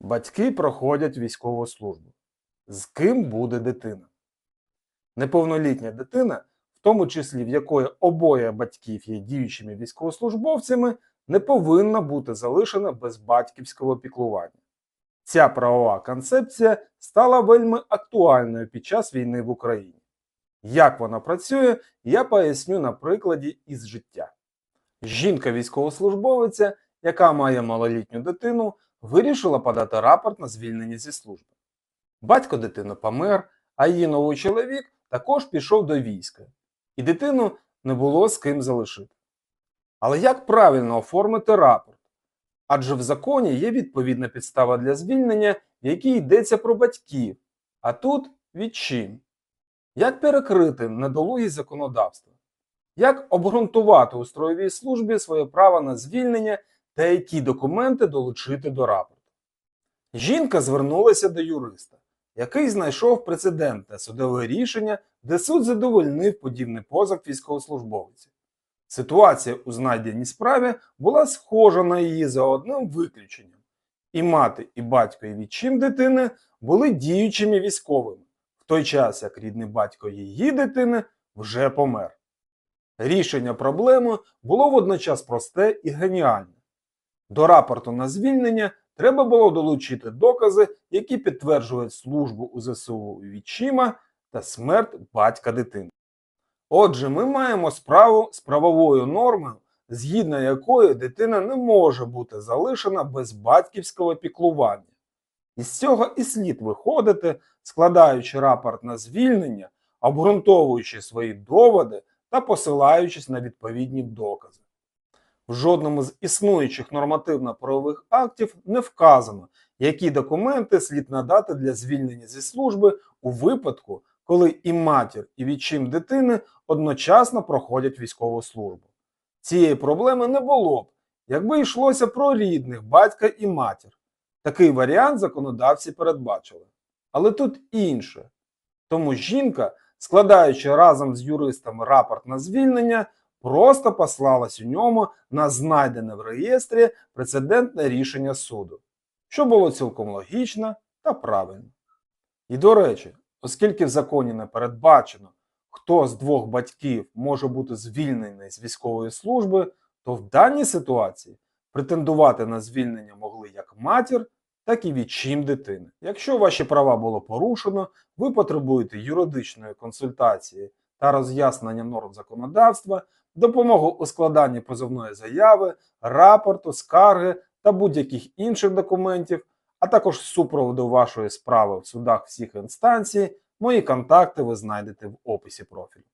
Батьки проходять військову службу. З ким буде дитина? Неповнолітня дитина, в тому числі в якої обоє батьків є діючими військовослужбовцями, не повинна бути залишена без батьківського піклування. Ця правова концепція стала вельми актуальною під час війни в Україні. Як вона працює, я поясню на прикладі із життя. Жінка військовослужбовиця, яка має малолітню дитину, вирішила подати рапорт на звільнення зі служби. Батько дитини помер, а її новий чоловік також пішов до війська, і дитину не було з ким залишити. Але як правильно оформити рапорт? Адже в законі є відповідна підстава для звільнення, в якій йдеться про батьків, а тут відчим. Як перекрити недолугість законодавства? Як обґрунтувати у строєвій службі своє право на звільнення та які документи долучити до рапорту? Жінка звернулася до юриста, який знайшов прецедентне судове рішення, де суд задовольнив подібний позов військовослужбовиці. Ситуація у знайденій справі була схожа на її за одним виключенням. І мати, і батько, і відчим дитини були діючими військовими, в той час як рідний батько її дитини вже помер. Рішення проблеми було водночас просте і геніальне. До рапорту на звільнення треба було долучити докази, які підтверджують службу у ЗСУ відчима та смерть батька дитини. Отже, ми маємо справу з правовою нормою, згідно якої дитина не може бути залишена без батьківського піклування. Із цього і слід виходити, складаючи рапорт на звільнення, обґрунтовуючи свої доводи та посилаючись на відповідні докази. В жодному з існуючих нормативно-правових актів не вказано, які документи слід надати для звільнення зі служби у випадку, коли і матір, і відчим дитини одночасно проходять військову службу. Цієї проблеми не було б, якби йшлося про рідних батька і матір. Такий варіант законодавці передбачили. Але тут інше. Тому жінка, складаючи разом з юристами рапорт на звільнення, просто послалась у ньому на знайдене в реєстрі прецедентне рішення суду, що було цілком логічно та правильно. І до речі, оскільки в законі не передбачено, хто з двох батьків може бути звільнений з військової служби, то в даній ситуації претендувати на звільнення могли як матір, так і відчим дитини. Якщо ваші права було порушено, ви потребуєте юридичної консультації та роз'яснення норм законодавства, допомогу у складанні позовної заяви, рапорту, скарги та будь-яких інших документів, а також супроводу вашої справи в судах всіх інстанцій, мої контакти ви знайдете в описі профілю.